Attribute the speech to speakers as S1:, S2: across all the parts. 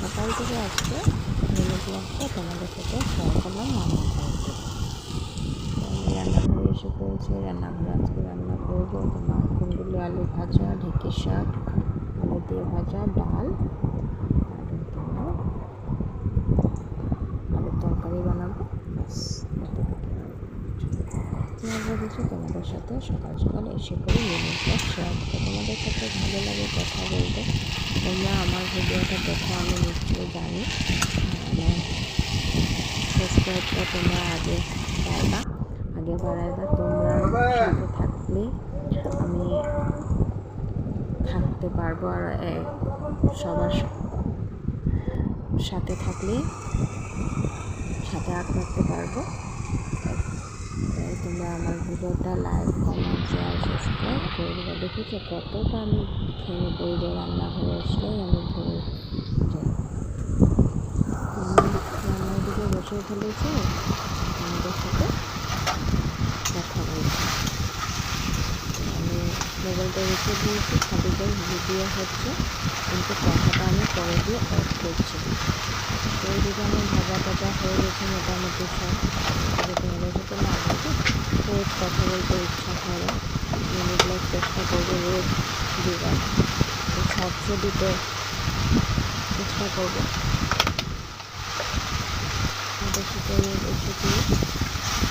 S1: সকাল থেকে আজকে মিনি ব্লগটা তোমাদের সাথে শেয়ার করলাম, রান্না করতে রান্নাঘরে এসে পড়েছি, রান্নাঘরে আজকে রান্না করব তোমার কুন্দুলি আলু ভাজা ঢেঁকি শাক, আলু দিয়ে ভাজা, ডাল আর তোমার আলুর তরকারি বানাবো ব্যাস তোমার ভেবেছি তোমাদের সাথে সকাল সকাল এসে করে মিনি ব্লগ শেয়ার করতে তোমাদের সাথে ভালো লাগে কথা বলতে? তোমরা আমার ভিডিওটা দেখো, আমি নিশ্চয়ই জানি। আমার সাবস্ক্রাইবটা তোমরা আগে পাইবা। আগে বাড়াইবা, তোমরা সাথে থাকলেই আমি থাকতে পারব আর সবার সাথে থাকলেই সাথে আগ রাখতে পারব। তোমরা আমার ভিডিওটা লাইক কমেন্ট শেয়ার সাবস্ক্রাইব করে দেবে। দেখেছ কতটা আমি থেমে পড়ে যাই রান্নাঘরে আসলেই আমি যাই। রান্নার দিকে বসে ফেলেছি, তোমাদের সাথে কথা বলছি। আমি মোবাইলটা রেখে দিয়েছি খাদিদের ভিডিও হচ্ছে, কিন্তু কথাটা আমি পরে দিয়ে অফ করছি। তো এইদিকে আমার ভাজা টাজা হয়ে গেছে মোটামুটি সব তবে তোমাদের সাথে না বলতে রোজ কথা বলতে ইচ্ছা করে। মিনিগুলো চেষ্টা করব রোজ দিবার। শর্টসও দিতে চেষ্টা করব। তাদের সাথে এসেছি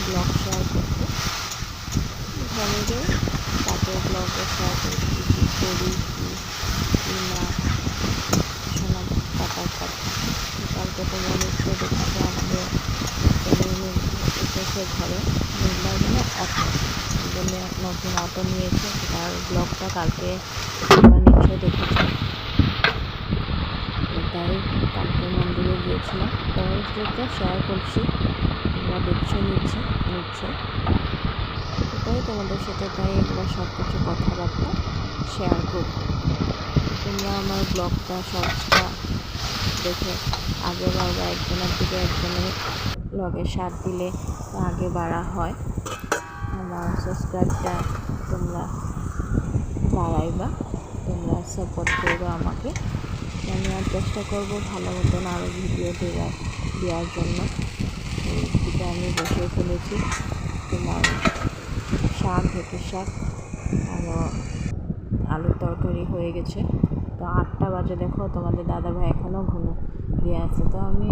S1: ব্লগ শেয়ার করতে ঘরেরও তারপরে ব্লগে শেয়ার করছি, কী করি, কী না শোনা পাতার কথা। কালকে তোমরা নিশ্চয় দেখেছ আমাদের এসেছে ঘরে। মেঘলার মানে অটো জন্য নতুন অটো নিয়েছে, তার ব্লগটা কালকে তোমরা নিশ্চয় দেখেছ। তাই কালকে মন্দিরে গিয়েছিলাম। পরের ব্লগটা শেয়ার করছি। তোমরা দেখছ, নিচ্ছে নিচ্ছে। তাই তোমাদের সাথে তাই এগুলো সব কিছু কথাবার্তা শেয়ার করব। তোমরা আমার ব্লগটা সবটা দেখে আগে বাবা একজনের দিকে একজনের ব্লগে সাথ দিলে আগে বাড়া হয়। আমার সাবস্ক্রাইবটা তোমরা বাড়াইবা, তোমরা সাপোর্ট করবে আমাকে। আমি আর চেষ্টা করব ভালো মতন আরও ভিডিও দেওয়ার দেওয়ার জন্য। এইদিকে আমি বসে ফেলেছি। তোমার শাক ঢেঁকি শাক আরও আলুর তরকারি হয়ে গেছে। তো আটটা বাজে দেখো, তোমাদের দাদা ভাই এখনও ঘুমো দিয়ে আছে। তো আমি